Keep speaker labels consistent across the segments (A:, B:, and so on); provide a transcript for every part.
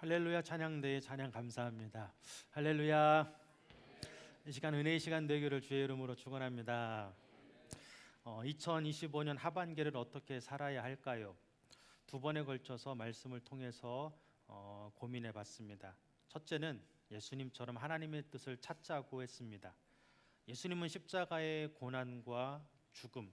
A: 할렐루야 찬양대에 찬양 감사합니다. 할렐루야. 이 시간 은혜의 시간 되기를 주의 이름으로 축원합니다. 어, 2025년 하반기를 어떻게 살아야 할까요? 두 번에 걸쳐서 말씀을 통해서 어, 고민해 봤습니다. 첫째는 예수님처럼 하나님의 뜻을 찾자고 했습니다. 예수님은 십자가의 고난과 죽음을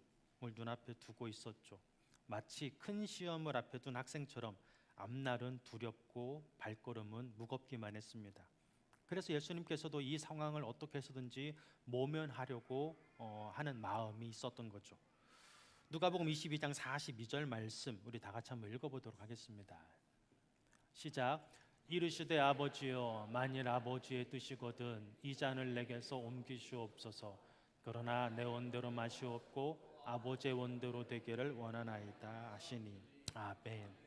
A: 눈앞에 두고 있었죠. 마치 큰 시험을 앞에 둔 학생처럼 앞날은 두렵고 발걸음은 무겁기만 했습니다. 그래서 예수님께서도 이 상황을 어떻게 해서든지 모면하려고 어, 하는 마음이 있었던 거죠. 누가복음 22장 42절 말씀 우리 다 같이 한번 읽어보도록 하겠습니다. 시작. 이르시되 아버지여 만일 아버지의 뜻이거든 이 잔을 내게서 옮기시옵소서. 그러나 내 원대로 마시옵고 아버지의 원대로 되기를 원하나이다 하시니 아멘.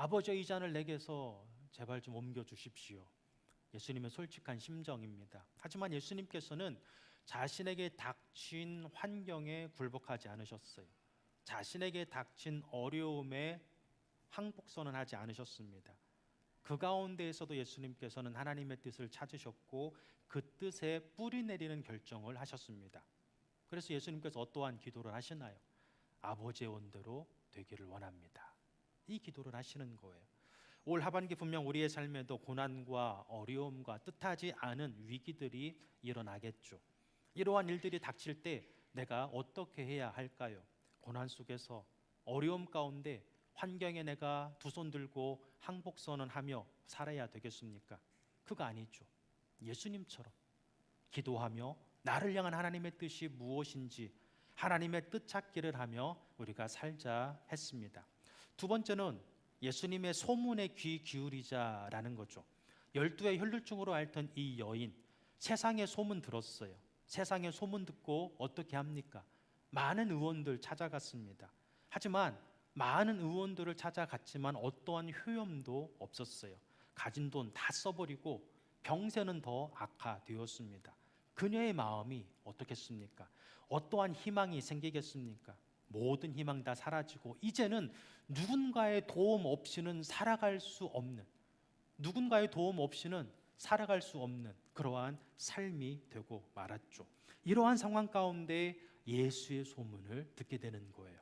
A: 아버지 이 잔을 내게서 제발 좀 옮겨 주십시오. 예수님의 솔직한 심정입니다. 하지만 예수님께서는 자신에게 닥친 환경에 굴복하지 않으셨어요. 자신에게 닥친 어려움에 항복선언 하지 않으셨습니다. 그 가운데에서도 예수님께서는 하나님의 뜻을 찾으셨고 그 뜻에 뿌리 내리는 결정을 하셨습니다. 그래서 예수님께서 어떠한 기도를 하시나요? 아버지의 원대로 되기를 원합니다. 이 기도를 하시는 거예요. 올 하반기 분명 우리의 삶에도 고난과 어려움과 뜻하지 않은 위기들이 일어나겠죠. 이러한 일들이 닥칠 때 내가 어떻게 해야 할까요? 고난 속에서 어려움 가운데 환경에 내가 두 손 들고 항복 선언 하며 살아야 되겠습니까? 그거 아니죠. 예수님처럼 기도하며 나를 향한 하나님의 뜻이 무엇인지 하나님의 뜻 찾기를 하며 우리가 살자 했습니다. 두 번째는 예수님의 소문에 귀 기울이자라는 거죠. 열두의 혈루증으로 앓던 이 여인 세상의 소문 들었어요. 세상의 소문 듣고 어떻게 합니까? 많은 의원들 찾아갔습니다. 하지만 많은 의원들을 찾아갔지만 어떠한 효험도 없었어요. 가진 돈 다 써버리고 병세는 더 악화되었습니다. 그녀의 마음이 어떻겠습니까? 어떠한 희망이 생기겠습니까? 모든 희망 다 사라지고 이제는 누군가의 도움 없이는 살아갈 수 없는 누군가의 도움 없이는 살아갈 수 없는 그러한 삶이 되고 말았죠. 이러한 상황 가운데 예수의 소문을 듣게 되는 거예요.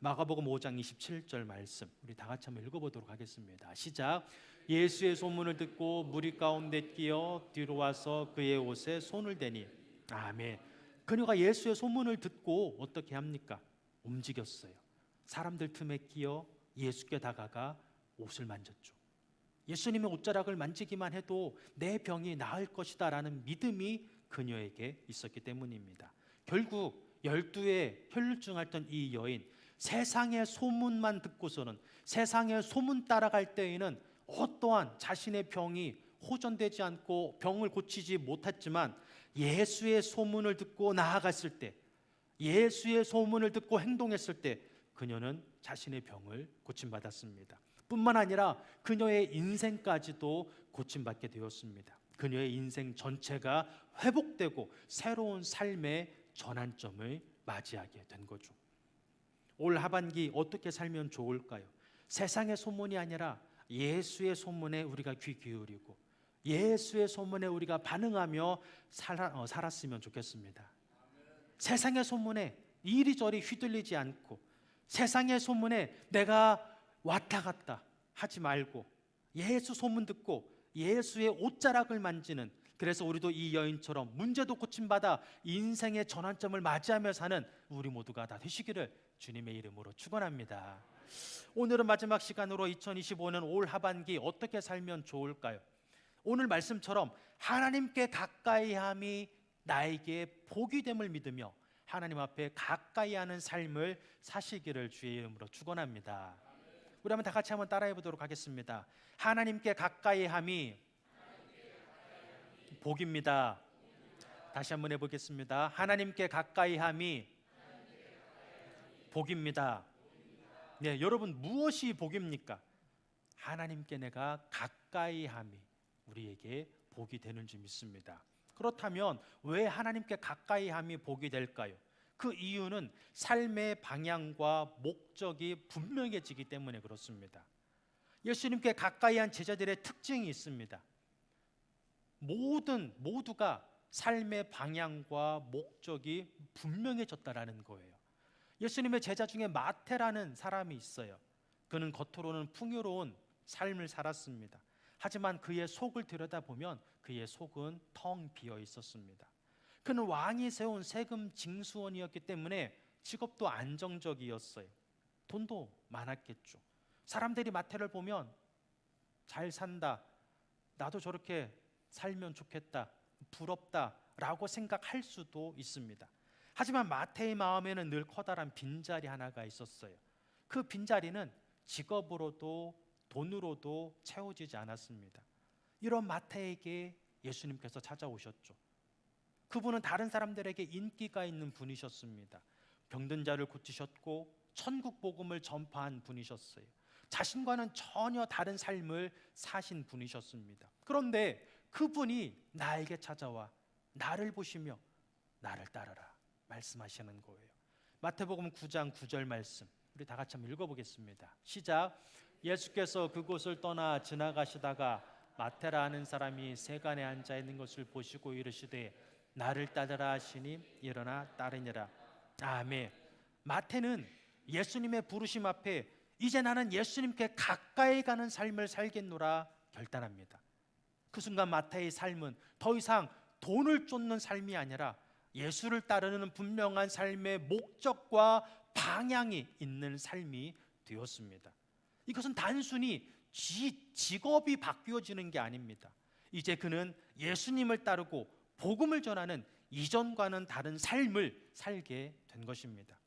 A: 마가복음 5장 27절 말씀 우리 다 같이 한번 읽어보도록 하겠습니다. 시작. 예수의 소문을 듣고 무리 가운데 끼어 뒤로 와서 그의 옷에 손을 대니 아멘. 그녀가 예수의 소문을 듣고 어떻게 합니까? 움직였어요. 사람들 틈에 끼어 예수께 다가가 옷을 만졌죠. 예수님의 옷자락을 만지기만 해도 내 병이 나을 것이다 라는 믿음이 그녀에게 있었기 때문입니다. 결국 열두에 혈루증 앓던 이 여인 세상의 소문만 듣고서는 세상의 소문 따라갈 때에는 어떠한 자신의 병이 호전되지 않고 병을 고치지 못했지만 예수의 소문을 듣고 나아갔을 때 예수의 소문을 듣고 행동했을 때 그녀는 자신의 병을 고침받았습니다. 뿐만 아니라 그녀의 인생까지도 고침받게 되었습니다. 그녀의 인생 전체가 회복되고 새로운 삶의 전환점을 맞이하게 된 거죠. 올 하반기 어떻게 살면 좋을까요? 세상의 소문이 아니라 예수의 소문에 우리가 귀 기울이고 예수의 소문에 우리가 반응하며 어, 살았으면 좋겠습니다. 세상의 소문에 이리저리 휘둘리지 않고 세상의 소문에 내가 왔다 갔다 하지 말고 예수 소문 듣고 예수의 옷자락을 만지는 그래서 우리도 이 여인처럼 문제도 고침받아 인생의 전환점을 맞이하며 사는 우리 모두가 다 되시기를 주님의 이름으로 축원합니다. 오늘은 마지막 시간으로 2025년 올 하반기 어떻게 살면 좋을까요? 오늘 말씀처럼 하나님께 가까이함이 나에게 복이 됨을 믿으며 하나님 앞에 가까이 하는 삶을 사시기를 주의 이름으로 축원합니다. 우리 한번 다 같이 한번 따라해 보도록 하겠습니다. 하나님께 가까이 함이 복입니다. 다시 한번 해 보겠습니다. 하나님께 가까이 함이 복입니다. 네, 여러분 무엇이 복입니까? 하나님께 내가 가까이 함이 우리에게 복이 되는 줄 믿습니다. 그렇다면 왜 하나님께 가까이 함이 복이 될까요? 그 이유는 삶의 방향과 목적이 분명해지기 때문에 그렇습니다. 예수님께 가까이 한 제자들의 특징이 있습니다. 모든 모두가 삶의 방향과 목적이 분명해졌다라는 거예요. 예수님의 제자 중에 마태라는 사람이 있어요. 그는 겉으로는 풍요로운 삶을 살았습니다. 하지만 그의 속을 들여다보면 그의 속은 텅 비어 있었습니다. 그는 왕이 세운 세금 징수원이었기 때문에 직업도 안정적이었어요. 돈도 많았겠죠. 사람들이 마태를 보면 잘 산다. 나도 저렇게 살면 좋겠다. 부럽다 라고 생각할 수도 있습니다. 하지만 마태의 마음에는 늘 커다란 빈자리 하나가 있었어요. 그 빈자리는 직업으로도 돈으로도 채워지지 않았습니다. 이런 마태에게 예수님께서 찾아오셨죠. 그분은 다른 사람들에게 인기가 있는 분이셨습니다. 병든 자를 고치셨고 천국 복음을 전파한 분이셨어요. 자신과는 전혀 다른 삶을 사신 분이셨습니다. 그런데 그분이 나에게 찾아와 나를 보시며 나를 따르라 말씀하시는 거예요. 마태복음 9장 9절 말씀 우리 다 같이 한번 읽어 보겠습니다. 시작. 예수께서 그곳을 떠나 지나가시다가 마테라 하는 사람이 세간에 앉아 있는 것을 보시고 이르시되 나를 따르라 하시니 일어나 따르니라. 아멘. 마태는 예수님의 부르심 앞에 이제 나는 예수님께 가까이 가는 삶을 살겠노라 결단합니다. 그 순간 마태의 삶은 더 이상 돈을 쫓는 삶이 아니라 예수를 따르는 분명한 삶의 목적과 방향이 있는 삶이 되었습니다. 이것은 단순히 지, 직업이 바뀌어지는 게 아닙니다. 이제 그는 예수님을 따르고 복음을 전하는 이전과는 다른 삶을 살게 된 것입니다.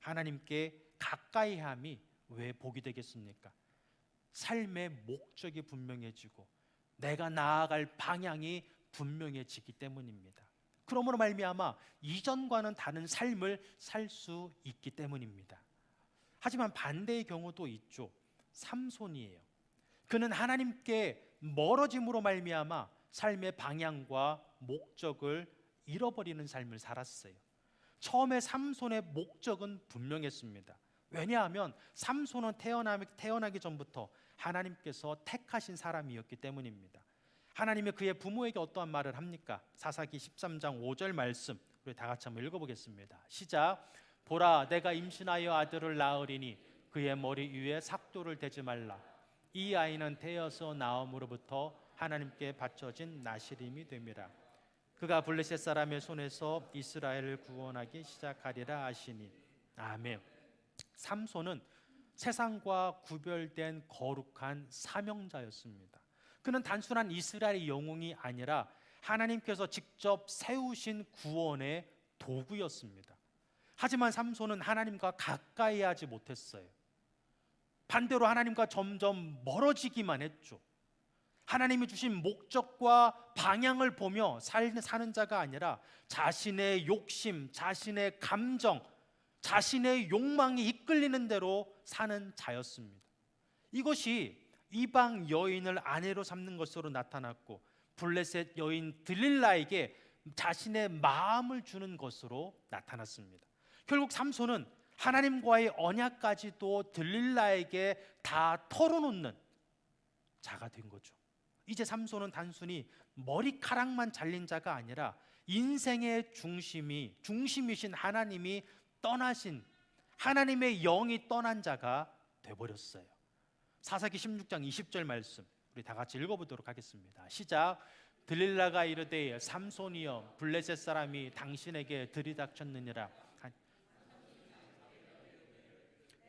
A: 하나님께 가까이 함이 왜 복이 되겠습니까? 삶의 목적이 분명해지고 내가 나아갈 방향이 분명해지기 때문입니다. 그러므로 말미암아 이전과는 다른 삶을 살 수 있기 때문입니다. 하지만 반대의 경우도 있죠. 삼손이에요. 그는 하나님께 멀어짐으로 말미암아 삶의 방향과 목적을 잃어버리는 삶을 살았어요. 처음에 삼손의 목적은 분명했습니다. 왜냐하면 삼손은 태어나기, 전부터 하나님께서 택하신 사람이었기 때문입니다. 하나님이 그의 부모에게 어떠한 말을 합니까? 사사기 13장 5절 말씀 우리 다 같이 한번 읽어보겠습니다. 시작. 보라, 내가 임신하여 아들을 낳으리니 그의 머리 위에 삭도를 대지 말라. 이 아이는 태어서 나옴으로부터 하나님께 바쳐진 나시림이 됨이라. 그가 블레셋 사람의 손에서 이스라엘을 구원하기 시작하리라 하시니 아멘. 삼손은 세상과 구별된 거룩한 사명자였습니다. 그는 단순한 이스라엘의 영웅이 아니라 하나님께서 직접 세우신 구원의 도구였습니다. 하지만 삼손은 하나님과 가까이 하지 못했어요. 반대로 하나님과 점점 멀어지기만 했죠. 하나님이 주신 목적과 방향을 보며 사는 자가 아니라 자신의 욕심, 자신의 감정, 자신의 욕망이 이끌리는 대로 사는 자였습니다. 이것이 이방 여인을 아내로 삼는 것으로 나타났고 블레셋 여인 들릴라에게 자신의 마음을 주는 것으로 나타났습니다. 결국 삼손은 하나님과의 언약까지도 들릴라에게 다 털어놓는 자가 된 거죠. 이제 삼손은 단순히 머리카락만 잘린 자가 아니라 인생의 중심이 중심이신 하나님이 떠나신 하나님의 영이 떠난 자가 돼 버렸어요. 사사기 16장 20절 말씀 우리 다 같이 읽어 보도록 하겠습니다. 시작. 들릴라가 이르되 삼손이여 블레셋 사람이 당신에게 들이닥쳤느니라.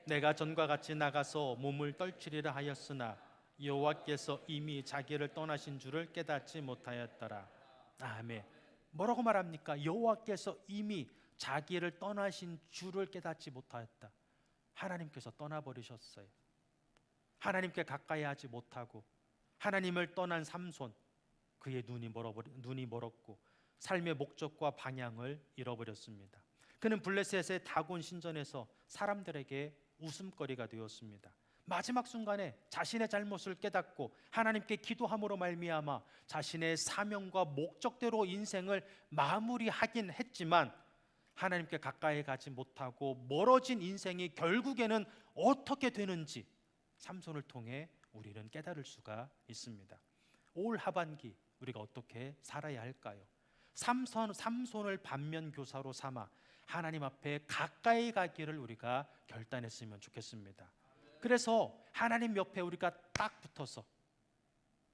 A: 내가 전과 같이 나가서 몸을 떨치리라 하였으나 여호와께서 이미 자기를 떠나신 줄을 깨닫지 못하였더라. 아멘. 뭐라고 말합니까? 여호와께서 이미 자기를 떠나신 줄을 깨닫지 못하였다. 하나님께서 떠나버리셨어요. 하나님께 가까이 하지 못하고 하나님을 떠난 삼손 그의 눈이 멀어버리, 눈이 멀었고 삶의 목적과 방향을 잃어버렸습니다. 그는 블레셋의 다곤 신전에서 사람들에게 웃음거리가 되었습니다. 마지막 순간에 자신의 잘못을 깨닫고 하나님께 기도함으로 말미암아 자신의 사명과 목적대로 인생을 마무리하긴 했지만 하나님께 가까이 가지 못하고 멀어진 인생이 결국에는 어떻게 되는지 삼손을 통해 우리는 깨달을 수가 있습니다. 올 하반기 우리가 어떻게 살아야 할까요? 삼손, 삼손을 반면 교사로 삼아 하나님 앞에 가까이 가기를 우리가 결단했으면 좋겠습니다. 그래서 하나님 옆에 우리가 딱 붙어서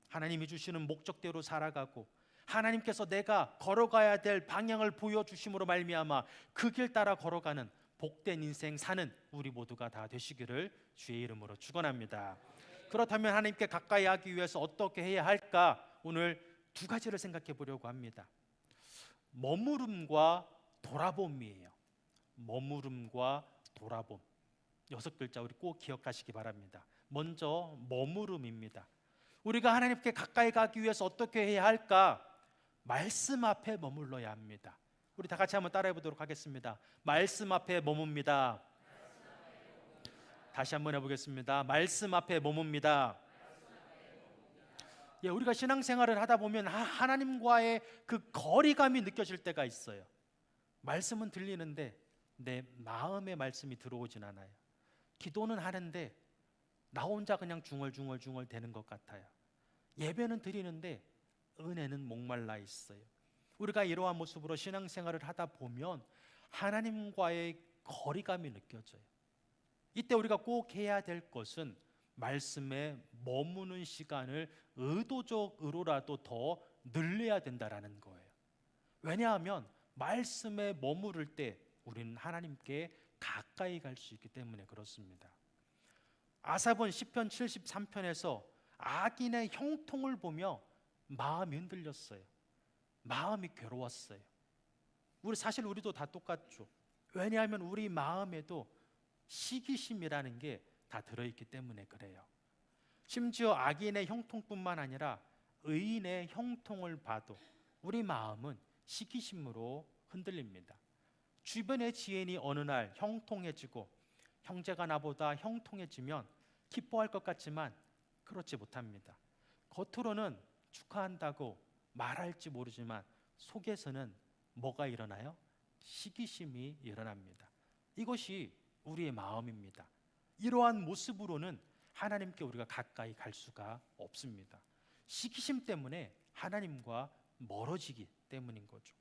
A: 하나님이 주시는 목적대로 살아가고 하나님께서 내가 걸어가야 될 방향을 보여 주심으로 말미암아 그 길 따라 걸어가는 복된 인생 사는 우리 모두가 다 되시기를 주의 이름으로 축원합니다. 그렇다면 하나님께 가까이 하기 위해서 어떻게 해야 할까? 오늘 두 가지를 생각해 보려고 합니다. 머무름과 돌아봄이에요. 머무름과 돌아봄. 여섯 글자 우리 꼭 기억하시기 바랍니다. 먼저 머무름입니다. 우리가 하나님께 가까이 가기 위해서 어떻게 해야 할까? 말씀 앞에 머물러야 합니다. 우리 다 같이 한번 따라해 보도록 하겠습니다. 말씀 앞에 머뭅니다. 다시 한번 해보겠습니다. 말씀 앞에 머뭅니다. 예, 우리가 신앙생활을 하다 보면 하- 하나님과의 그 거리감이 느껴질 때가 있어요. 말씀은 들리는데 내 마음의 말씀이 들어오진 않아요. 기도는 하는데 나 혼자 그냥 중얼중얼중얼 되는 것 같아요. 예배는 드리는데 은혜는 목말라 있어요. 우리가 이러한 모습으로 신앙생활을 하다 보면 하나님과의 거리감이 느껴져요. 이때 우리가 꼭 해야 될 것은 말씀에 머무는 시간을 의도적으로라도 더 늘려야 된다라는 거예요. 왜냐하면 말씀에 머무를 때 우리는 하나님께 가까이 갈 수 있기 때문에 그렇습니다. 아삽은 시편 73편에서 악인의 형통을 보며 마음이 흔들렸어요. 마음이 괴로웠어요. 우리 사실 우리도 다 똑같죠. 왜냐하면 우리 마음에도 시기심이라는 게 다 들어있기 때문에 그래요. 심지어 악인의 형통뿐만 아니라 의인의 형통을 봐도 우리 마음은 시기심으로 흔들립니다. 주변의 지인이 어느 날 형통해지고 형제가 나보다 형통해지면 기뻐할 것 같지만 그렇지 못합니다. 겉으로는 축하한다고 말할지 모르지만 속에서는 뭐가 일어나요? 시기심이 일어납니다. 이것이 우리의 마음입니다. 이러한 모습으로는 하나님께 우리가 가까이 갈 수가 없습니다. 시기심 때문에 하나님과 멀어지기 때문인 거죠.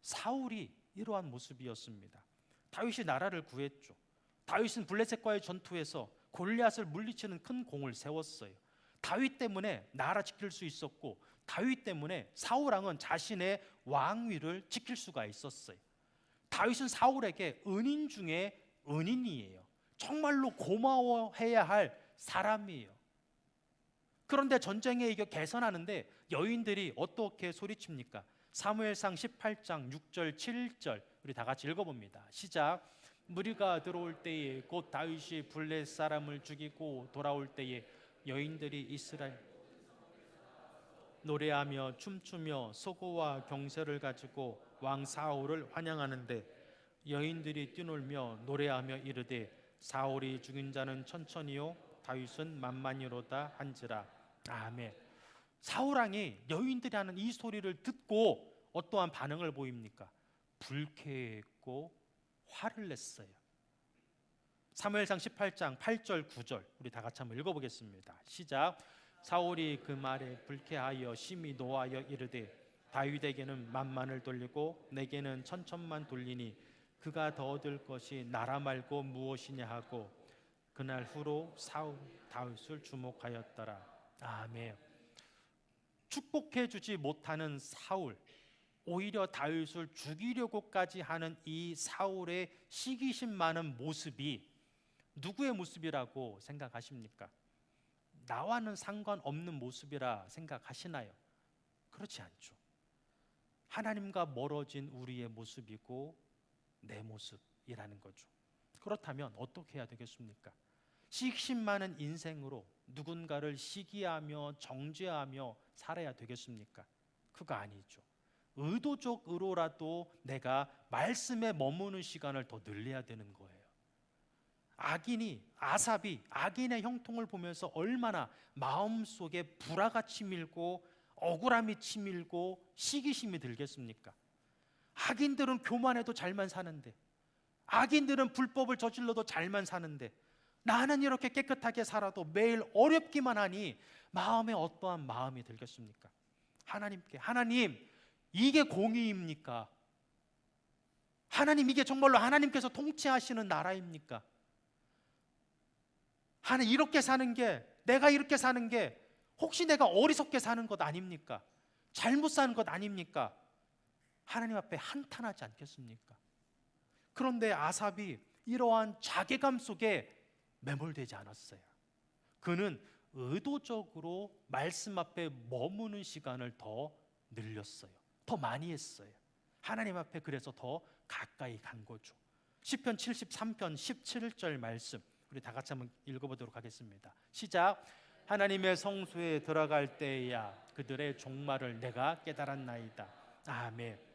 A: 사울이 이러한 모습이었습니다. 다윗이 나라를 구했죠. 다윗은 블레셋과의 전투에서 골리앗을 물리치는 큰 공을 세웠어요. 다윗 때문에 나라 지킬 수 있었고 다윗 때문에 사울 왕은 자신의 왕위를 지킬 수가 있었어요. 다윗은 사울에게 은인 중에 은인이에요. 정말로 고마워해야 할 사람이에요. 그런데 전쟁에 이겨 개선하는데 여인들이 어떻게 소리칩니까? 사무엘상 18장 6절 7절 우리 다 같이 읽어봅니다. 시작. 무리가 들어올 때에 곧 다윗이 블레 사람을 죽이고 돌아올 때에 여인들이 이스라엘 노래하며 춤추며 소고와 경세를 가지고 왕 사울을 환영하는데 여인들이 뛰놀며 노래하며 이르되 사울이 죽인 자는 천천히요 다윗은 만만히로다 한지라 아멘. 사울 왕이 여인들이 하는 이 소리를 듣고 어떠한 반응을 보입니까? 불쾌했고 화를 냈어요. 사무엘상 18장 8절 9절 우리 다 같이 한번 읽어보겠습니다. 시작. 사울이 그 말에 불쾌하여 심히 노하여 이르되 다윗에게는 만만을 돌리고 내게는 천천만 돌리니 그가 더 얻을 것이 나라 말고 무엇이냐 하고 그날 후로 사울 다윗을 주목하였더라. 아멘. 축복해 주지 못하는 사울 오히려 다윗을 죽이려고까지 하는 이 사울의 시기심 많은 모습이 누구의 모습이라고 생각하십니까? 나와는 상관없는 모습이라 생각하시나요? 그렇지 않죠. 하나님과 멀어진 우리의 모습이고 내 모습이라는 거죠. 그렇다면 어떻게 해야 되겠습니까? 시기심 많은 인생으로 누군가를 시기하며 정죄하며 살아야 되겠습니까? 그거 아니죠. 의도적으로라도 내가 말씀에 머무는 시간을 더 늘려야 되는 거예요. 악인이 아삽이 악인의 형통을 보면서 얼마나 마음속에 불화가 치밀고 억울함이 치밀고 시기심이 들겠습니까? 악인들은 교만해도 잘만 사는데 악인들은 불법을 저질러도 잘만 사는데 나는 이렇게 깨끗하게 살아도 매일 어렵기만 하니 마음에 어떠한 마음이 들겠습니까? 하나님께 하나님 이게 공의입니까? 하나님 이게 정말로 하나님께서 통치하시는 나라입니까? 하나 이렇게 사는 게 내가 이렇게 사는 게 혹시 내가 어리석게 사는 것 아닙니까? 잘못 사는 것 아닙니까? 하나님 앞에 한탄하지 않겠습니까? 그런데 아삽이 이러한 자괴감 속에 매몰되지 않았어요. 그는 의도적으로 말씀 앞에 머무는 시간을 더 늘렸어요. 더 많이 했어요. 하나님 앞에 그래서 더 가까이 간 거죠. 시편 73편 17절 말씀 우리 다 같이 한번 읽어보도록 하겠습니다. 시작. 하나님의 성소에 들어갈 때야 그들의 종말을 내가 깨달았나이다. 아멘.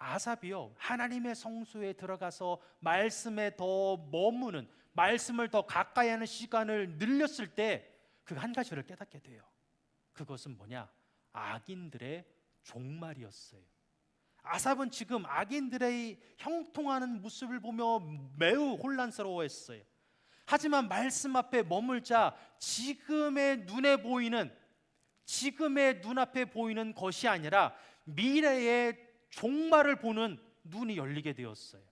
A: 아삽이요 하나님의 성소에 들어가서 말씀에 더 머무는 말씀을 더 가까이 하는 시간을 늘렸을 때 그 한 가지를 깨닫게 돼요. 그것은 뭐냐? 악인들의 종말이었어요. 아삽은 지금 악인들의 형통하는 모습을 보며 매우 혼란스러워했어요. 하지만 말씀 앞에 머물자 지금의 눈에 보이는 지금의 눈앞에 보이는 것이 아니라 미래의 종말을 보는 눈이 열리게 되었어요.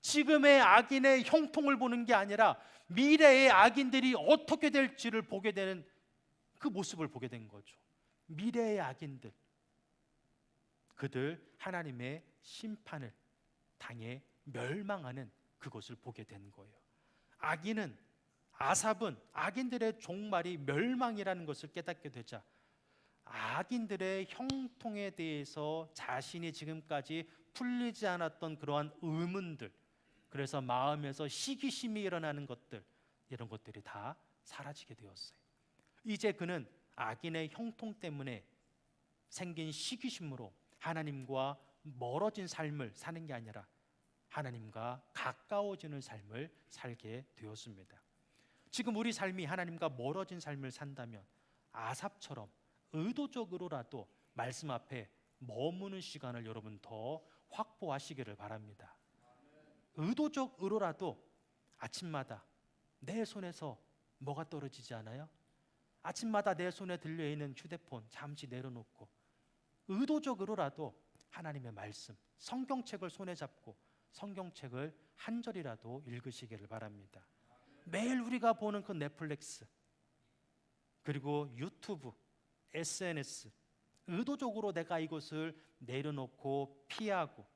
A: 지금의 악인의 형통을 보는 게 아니라 미래의 악인들이 어떻게 될지를 보게 되는 그 모습을 보게 된 거죠. 미래의 악인들 그들 하나님의 심판을 당해 멸망하는 그것을 보게 된 거예요. 악인은 아삽은 악인들의 종말이 멸망이라는 것을 깨닫게 되자 악인들의 형통에 대해서 자신이 지금까지 풀리지 않았던 그러한 의문들 그래서 마음에서 시기심이 일어나는 것들 이런 것들이 다 사라지게 되었어요. 이제 그는 악인의 형통 때문에 생긴 시기심으로 하나님과 멀어진 삶을 사는 게 아니라 하나님과 가까워지는 삶을 살게 되었습니다. 지금 우리 삶이 하나님과 멀어진 삶을 산다면 아삽처럼 의도적으로라도 말씀 앞에 머무는 시간을 여러분 더 확보하시기를 바랍니다. 의도적으로라도 아침마다 내 손에서 뭐가 떨어지지 않아요? 아침마다 내 손에 들려 있는 휴대폰 잠시 내려놓고 의도적으로라도 하나님의 말씀, 성경책을 손에 잡고 성경책을 한 절이라도 읽으시기를 바랍니다. 매일 우리가 보는 그 넷플릭스 그리고 유튜브, SNS 의도적으로 내가 이것을 내려놓고 피하고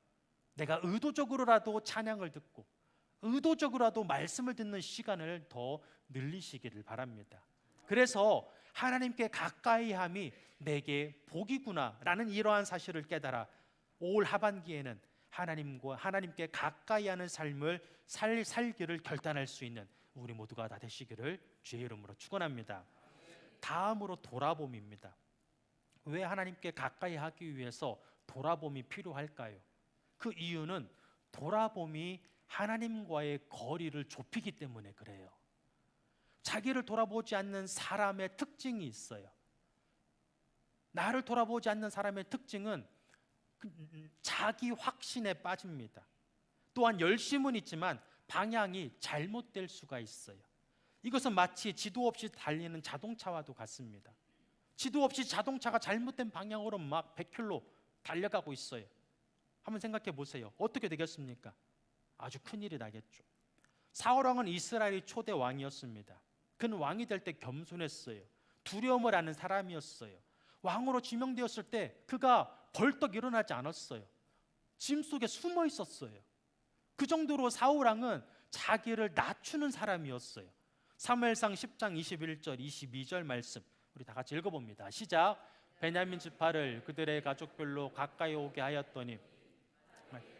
A: 내가 의도적으로라도 찬양을 듣고 의도적으로라도 말씀을 듣는 시간을 더 늘리시기를 바랍니다. 그래서 하나님께 가까이 함이 내게 복이구나라는 이러한 사실을 깨달아 올 하반기에는 하나님과 하나님께 가까이 하는 삶을 살 살기를 결단할 수 있는 우리 모두가 다 되시기를 주의 이름으로 축원합니다. 다음으로 돌아봄입니다. 왜 하나님께 가까이 하기 위해서 돌아봄이 필요할까요? 그 이유는 돌아봄이 하나님과의 거리를 좁히기 때문에 그래요. 자기를 돌아보지 않는 사람의 특징이 있어요. 나를 돌아보지 않는 사람의 특징은 그, 자기 확신에 빠집니다. 또한 열심은 있지만 방향이 잘못될 수가 있어요. 이것은 마치 지도 없이 달리는 자동차와도 같습니다. 지도 없이 자동차가 잘못된 방향으로 막 100km 달려가고 있어요. 한번 생각해 보세요. 어떻게 되겠습니까? 아주 큰일이 나겠죠. 사울 왕은 이스라엘의 초대 왕이었습니다. 그는 왕이 될 때 겸손했어요. 두려움을 아는 사람이었어요. 왕으로 지명되었을 때 그가 벌떡 일어나지 않았어요. 짐 속에 숨어 있었어요. 그 정도로 사울 왕은 자기를 낮추는 사람이었어요. 사무엘상 10장 21절 22절 말씀 우리 다 같이 읽어 봅니다. 시작. 베냐민 지파를 그들의 가족별로 가까이 오게 하였더니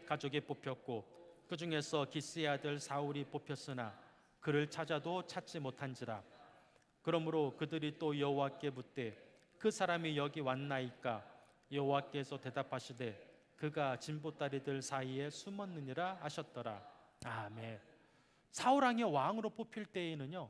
A: 가족이 뽑혔고 그 중에서 기스의 아들 사울이 뽑혔으나 그를 찾아도 찾지 못한지라 그러므로 그들이 또 여호와께 묻되 그 사람이 여기 왔나이까 여호와께서 대답하시되 그가 진보다리들 사이에 숨었느니라 하셨더라 아멘 사울 왕이 왕으로 뽑힐 때에는요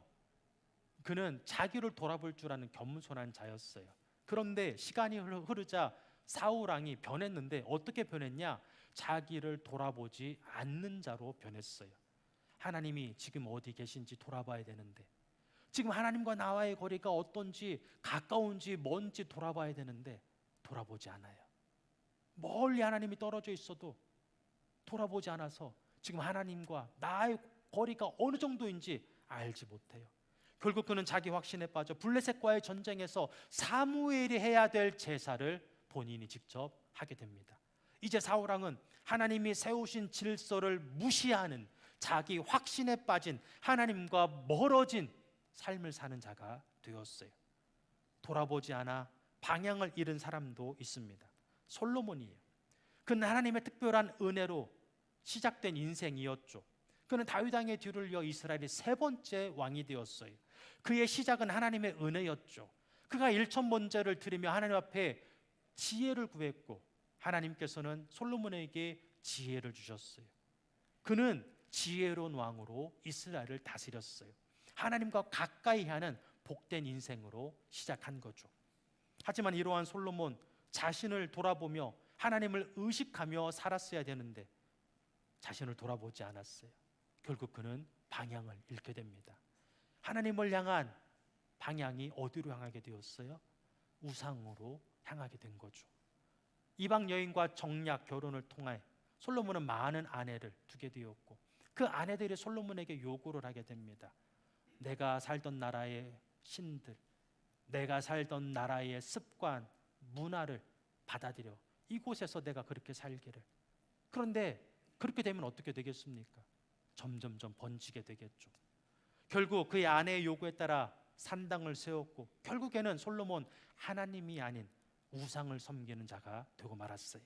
A: 그는 자기를 돌아볼 줄 아는 겸손한 자였어요. 그런데 시간이 흐르자 사울 왕이 변했는데 어떻게 변했냐? 자기를 돌아보지 않는 자로 변했어요. 하나님이 지금 어디 계신지 돌아봐야 되는데 지금 하나님과 나와의 거리가 어떤지 가까운지 먼지 돌아봐야 되는데 돌아보지 않아요. 멀리 하나님이 떨어져 있어도 돌아보지 않아서 지금 하나님과 나의 거리가 어느 정도인지 알지 못해요. 결국 그는 자기 확신에 빠져 블레셋과의 전쟁에서 사무엘이 해야 될 제사를 본인이 직접 하게 됩니다. 이제 사울 왕은 하나님이 세우신 질서를 무시하는 자기 확신에 빠진 하나님과 멀어진 삶을 사는 자가 되었어요. 돌아보지 않아 방향을 잃은 사람도 있습니다. 솔로몬이에요. 그는 하나님의 특별한 은혜로 시작된 인생이었죠. 그는 다윗 왕의 뒤를 이어 이스라엘의 세 번째 왕이 되었어요. 그의 시작은 하나님의 은혜였죠. 그가 일천 번제를 드리며 하나님 앞에 지혜를 구했고 하나님께서는 솔로몬에게 지혜를 주셨어요. 그는 지혜로운 왕으로 이스라엘을 다스렸어요. 하나님과 가까이 하는 복된 인생으로 시작한 거죠. 하지만 이러한 솔로몬 자신을 돌아보며 하나님을 의식하며 살았어야 되는데 자신을 돌아보지 않았어요. 결국 그는 방향을 잃게 됩니다. 하나님을 향한 방향이 어디로 향하게 되었어요? 우상으로 향하게 된 거죠. 이방 여인과 정략 결혼을 통해 솔로몬은 많은 아내를 두게 되었고 그 아내들이 솔로몬에게 요구를 하게 됩니다. 내가 살던 나라의 신들, 내가 살던 나라의 습관, 문화를 받아들여 이곳에서 내가 그렇게 살기를. 그런데 그렇게 되면 어떻게 되겠습니까? 점점점 번지게 되겠죠. 결국 그의 아내의 요구에 따라 산당을 세웠고 결국에는 솔로몬 하나님이 아닌 우상을 섬기는 자가 되고 말았어요.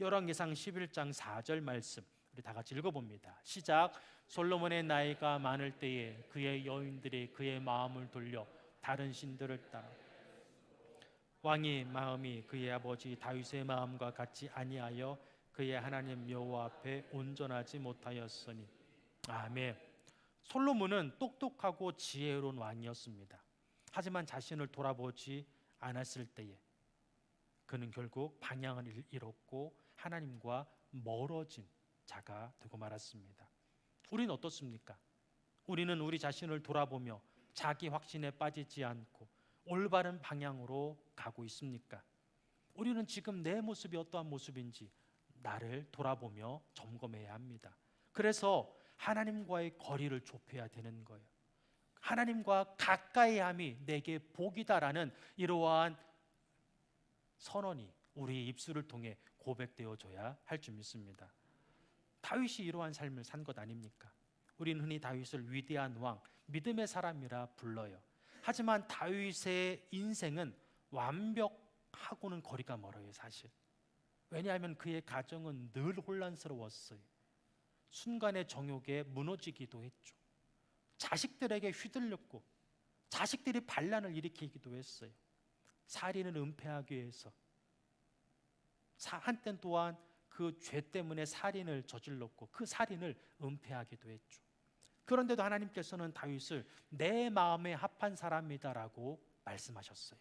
A: 열왕기상 11장 4절 말씀 우리 다 같이 읽어봅니다. 시작. 솔로몬의 나이가 많을 때에 그의 여인들이 그의 마음을 돌려 다른 신들을 따라 왕의 마음이 그의 아버지 다윗의 마음과 같이 아니하여 그의 하나님 여호와 앞에 온전하지 못하였으니 아멘. 솔로몬은 똑똑하고 지혜로운 왕이었습니다. 하지만 자신을 돌아보지 않았을 때에 그는 결국 방향을 잃었고 하나님과 멀어진 자가 되고 말았습니다. 우리는 어떻습니까? 우리는 우리 자신을 돌아보며 자기 확신에 빠지지 않고 올바른 방향으로 가고 있습니까? 우리는 지금 내 모습이 어떠한 모습인지 나를 돌아보며 점검해야 합니다. 그래서 하나님과의 거리를 좁혀야 되는 거예요. 하나님과 가까이 함이 내게 복이다라는 이러한 선언이 우리 입술을 통해 고백되어져야 할 줄 믿습니다. 다윗이 이러한 삶을 산 것 아닙니까? 우리는 흔히 다윗을 위대한 왕, 믿음의 사람이라 불러요. 하지만 다윗의 인생은 완벽하고는 거리가 멀어요, 사실. 왜냐하면 그의 가정은 늘 혼란스러웠어요. 순간의 정욕에 무너지기도 했죠. 자식들에게 휘둘렸고 자식들이 반란을 일으키기도 했어요. 살인을 은폐하기 위해서 한때 또한 그 죄 때문에 살인을 저질렀고 그 살인을 은폐하기도 했죠. 그런데도 하나님께서는 다윗을 내 마음에 합한 사람이다라고 말씀하셨어요.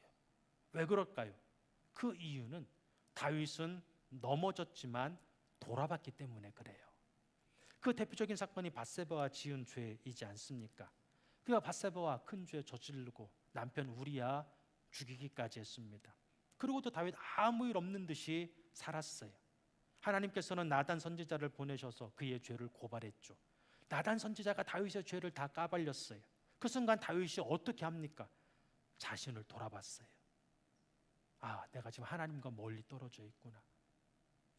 A: 왜 그럴까요? 그 이유는 다윗은 넘어졌지만 돌아봤기 때문에 그래요. 그 대표적인 사건이 바세바와 지은 죄이지 않습니까? 그가 바세바와 큰 죄 저지르고 남편 우리야 죽이기까지 했습니다. 그리고도 다윗 아무 일 없는 듯이 살았어요. 하나님께서는 나단 선지자를 보내셔서 그의 죄를 고발했죠. 나단 선지자가 다윗의 죄를 다 까발렸어요. 그 순간 다윗이 어떻게 합니까? 자신을 돌아봤어요. 아, 내가 지금 하나님과 멀리 떨어져 있구나.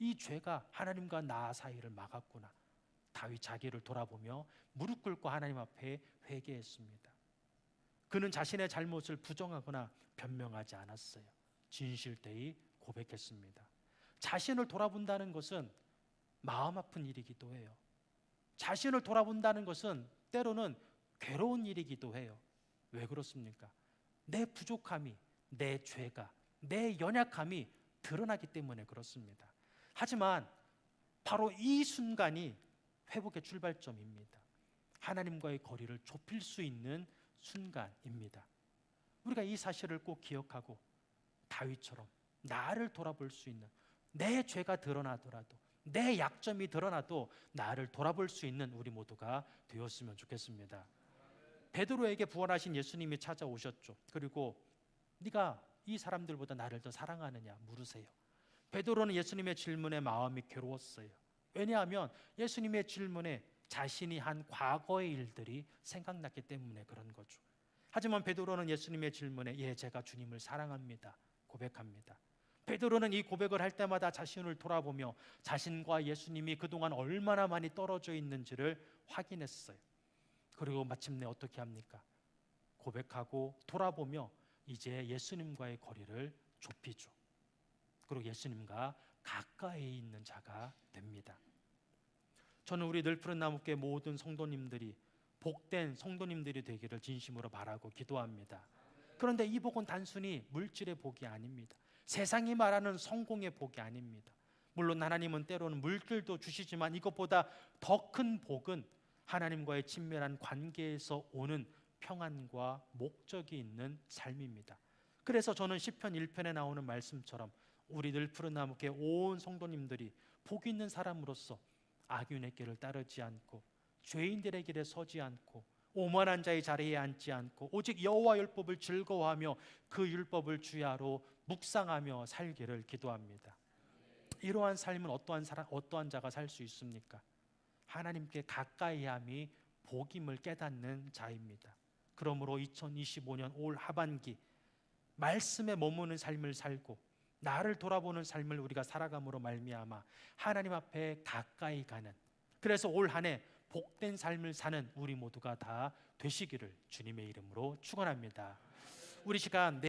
A: 이 죄가 하나님과 나 사이를 막았구나. 다윗 자기를 돌아보며 무릎 꿇고 하나님 앞에 회개했습니다. 그는 자신의 잘못을 부정하거나 변명하지 않았어요. 진실되이 고백했습니다. 자신을 돌아본다는 것은 마음 아픈 일이기도 해요. 자신을 돌아본다는 것은 때로는 괴로운 일이기도 해요. 왜 그렇습니까? 내 부족함이, 내 죄가, 내 연약함이 드러나기 때문에 그렇습니다. 하지만 바로 이 순간이 회복의 출발점입니다. 하나님과의 거리를 좁힐 수 있는 순간입니다. 우리가 이 사실을 꼭 기억하고 다윗처럼 나를 돌아볼 수 있는 내 죄가 드러나더라도 내 약점이 드러나도 나를 돌아볼 수 있는 우리 모두가 되었으면 좋겠습니다. 베드로에게 부활하신 예수님이 찾아오셨죠. 그리고 네가 이 사람들보다 나를 더 사랑하느냐 물으세요. 베드로는 예수님의 질문에 마음이 괴로웠어요. 왜냐하면 예수님의 질문에 자신이 한 과거의 일들이 생각났기 때문에 그런 거죠. 하지만 베드로는 예수님의 질문에 예, 제가 주님을 사랑합니다. 고백합니다. 베드로는 이 고백을 할 때마다 자신을 돌아보며 자신과 예수님이 그동안 얼마나 많이 떨어져 있는지를 확인했어요. 그리고 마침내 어떻게 합니까? 고백하고 돌아보며 이제 예수님과의 거리를 좁히죠. 그리고 예수님과 가까이 있는 자가 됩니다. 저는 우리 늘 푸른 나무께 모든 성도님들이 복된 성도님들이 되기를 진심으로 바라고 기도합니다. 그런데 이 복은 단순히 물질의 복이 아닙니다. 세상이 말하는 성공의 복이 아닙니다. 물론 하나님은 때로는 물질도 주시지만 이것보다 더 큰 복은 하나님과의 친밀한 관계에서 오는 평안과 목적이 있는 삶입니다. 그래서 저는 시편 1편에 나오는 말씀처럼 우리들 푸른 나무께 온 성도님들이 복 있는 사람으로서 악인의 길을 따르지 않고 죄인들의 길에 서지 않고 오만한 자의 자리에 앉지 않고 오직 여호와 율법을 즐거워하며 그 율법을 주야로 묵상하며 살기를 기도합니다. 이러한 삶은 어떠한 사람 어떠한 자가 살 수 있습니까? 하나님께 가까이함이 복임을 깨닫는 자입니다. 그러므로 2025년 올 하반기 말씀에 머무는 삶을 살고 나를 돌아보는 삶을 우리가 살아감으로 말미암아 하나님 앞에 가까이 가는 그래서 올 한해 복된 삶을 사는 우리 모두가 다 되시기를 주님의 이름으로 축원합니다. 우리 시간